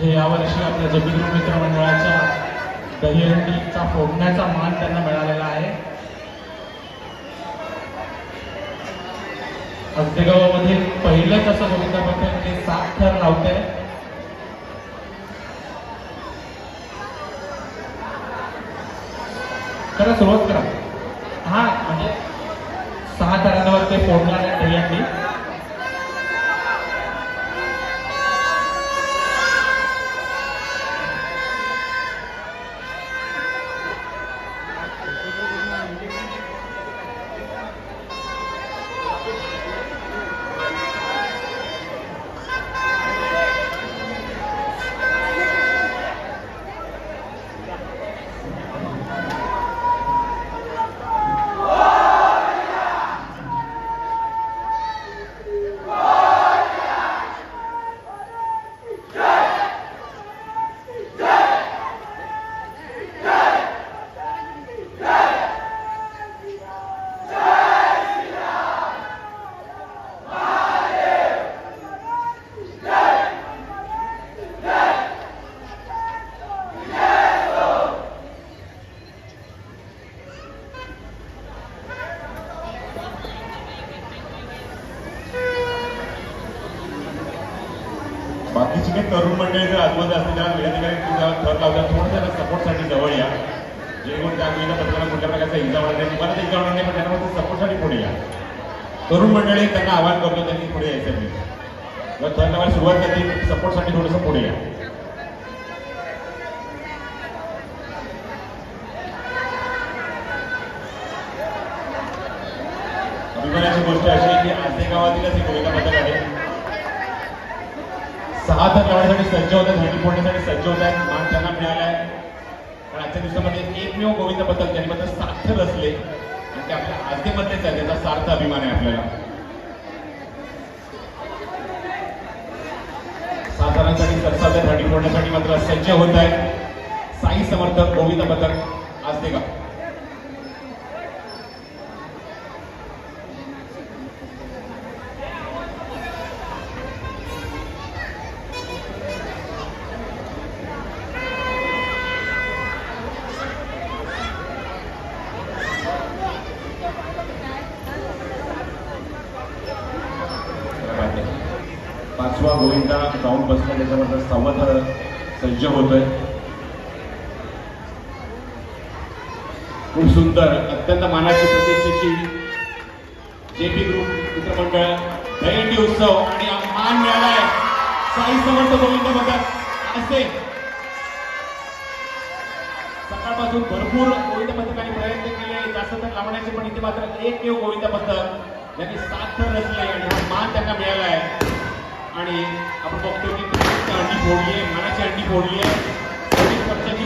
हे यावर्षी आपल्या जबीर मित्रमंडळाच्या दहीहंडीचा फोडण्याचा मान त्यांना मिळालेला आहे. अगदेगावामध्ये पहिलंच असं गोविंदा पटेल जे सात थर लावत आहे करा सुरुवात करा. हा म्हणजे सहा थरांवर ते फोडणार आहे दहीहंडी. बाकीची काही तरुण मंडळी जर आजूबाजू असतील त्याला वेळेत तुझ्या थर लावतात थोडंसं सपोर्टसाठी जवळ या. जेणेकरून त्या मुलीला पत्राला कुठल्या प्रकारचा हिंसा होणार नाही तुम्हाला ते होणार नाही पण त्यांना सपोर्टसाठी पुढे या. तरुण मंडळी त्यांना आवाहन करतो त्यांनी पुढे यायचं मी जर थर लावायला सुरुवात केली सपोर्टसाठी थोडंसं पुढे या. अभिमानाची गोष्ट अशी आहे की आजच्या गावातीलच एक कविता पथक आहे. सहा तर लावण्यासाठी सज्ज होत आहेत हंडी फोडण्यासाठी सज्ज होत आहेत मान त्यांना मिळाला आहे. पण आजच्या दिवसामध्ये एकमेव गोविंद पथक ज्यांनी सार्थ रचले आणि ते आपल्या आजतेमध्येच आहे त्याचा सार्थ अभिमान आहे आपल्याला. सातारांसाठी सरसाच्या हंडी फोडण्यासाठी मात्र सज्ज होत आहेत साई समर्थक गोविंद पथक आज ते का पाचवा गोविंदा जाऊन बसला त्याच्याबद्दल संवाद सज्ज होतोय. खूप सुंदर अत्यंत मानाची प्रतिष्ठेची जेपी ग्रुप मित्रमंडळ दहीहंडी उत्सव आणि मान मिळालाय. साई समर्थ गोविंद भगत असे. सकाळपासून भरपूर गोविंद पथकाने प्रयत्न केले जास्त तर लावण्याचे पण इथे मात्र एकमेव गोविंद पथक ज्यांनी साथ रचले आणि हा मान त्यांना मिळाला आहे आणि आपण बघतो की अंडी फोडली आहे मनाची अंडी फोडली आहे. चोवीस वर्षाची